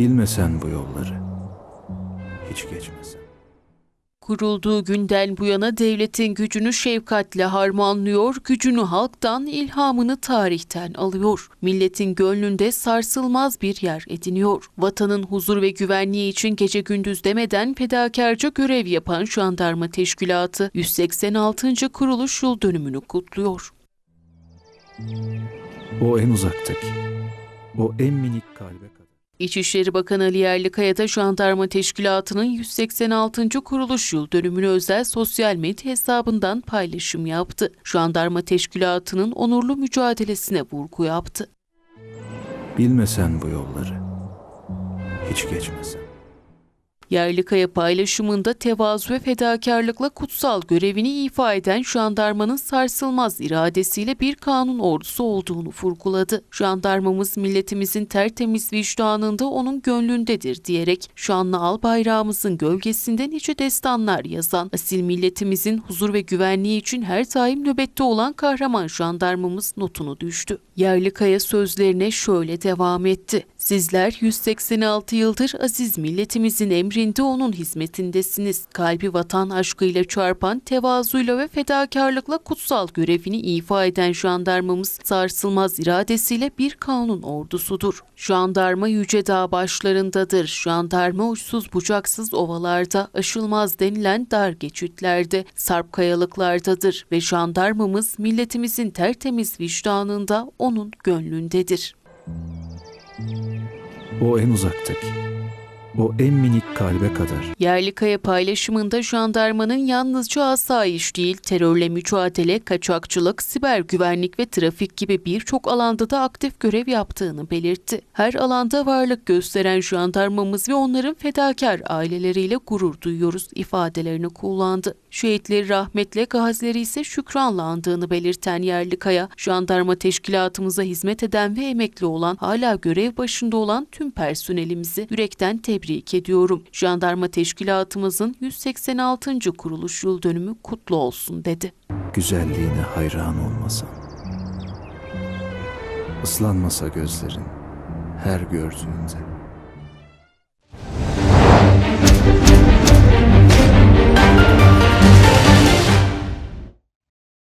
Bilmesen bu yolları, hiç geçmesen. Kurulduğu günden bu yana devletin gücünü şefkatle harmanlıyor, gücünü halktan, ilhamını tarihten alıyor. Milletin gönlünde sarsılmaz bir yer ediniyor. Vatanın huzur ve güvenliği için gece gündüz demeden fedakarca görev yapan Jandarma Teşkilatı 186. kuruluş yıl dönümünü kutluyor. O en uzaktaki, o en minik kalbe kadar. İçişleri Bakanı Ali Yerlikaya da Jandarma Teşkilatı'nın 186. kuruluş yıl dönümünü özel sosyal medya hesabından paylaşım yaptı. Jandarma Teşkilatı'nın onurlu mücadelesine vurgu yaptı. Bilmesen bu yolları, hiç geçmesen. Yerlikaya paylaşımında tevazu ve fedakarlıkla kutsal görevini ifa eden jandarmanın sarsılmaz iradesiyle bir kanun ordusu olduğunu vurguladı. Jandarmamız milletimizin tertemiz vicdanında onun gönlündedir diyerek şanlı al bayrağımızın gölgesinde nice destanlar yazan asil milletimizin huzur ve güvenliği için her daim nöbette olan kahraman jandarmamız notunu düştü. Yerlikaya sözlerine şöyle devam etti. Sizler 186 yıldır aziz milletimizin emrinde onun hizmetindesiniz. Kalbi vatan aşkıyla çarpan, tevazuyla ve fedakarlıkla kutsal görevini ifa eden jandarmamız sarsılmaz iradesiyle bir kanun ordusudur. Jandarma yüce dağ başlarındadır. Jandarma uçsuz bucaksız ovalarda, aşılmaz denilen dar geçitlerde, sarp kayalıklardadır ve jandarmamız milletimizin tertemiz vicdanında onun gönlündedir. O en uzaktaki, o en minik kalbe kadar. Yerlikaya paylaşımında jandarmanın yalnızca asayiş değil, terörle mücadele, kaçakçılık, siber güvenlik ve trafik gibi birçok alanda da aktif görev yaptığını belirtti. Her alanda varlık gösteren jandarmamız ve onların fedakar aileleriyle gurur duyuyoruz ifadelerini kullandı. Şehitleri rahmetle, gazileri ise şükranla andığını belirten Yerlikaya, jandarma teşkilatımıza hizmet eden ve emekli olan, hala görev başında olan tüm personelimizi yürekten tebrik ediyorum. Jandarma teşkilatımızın 186. kuruluş yıl dönümü kutlu olsun dedi. Güzelliğine hayran olmasan. Islanmasa gözlerin her gördüğünde.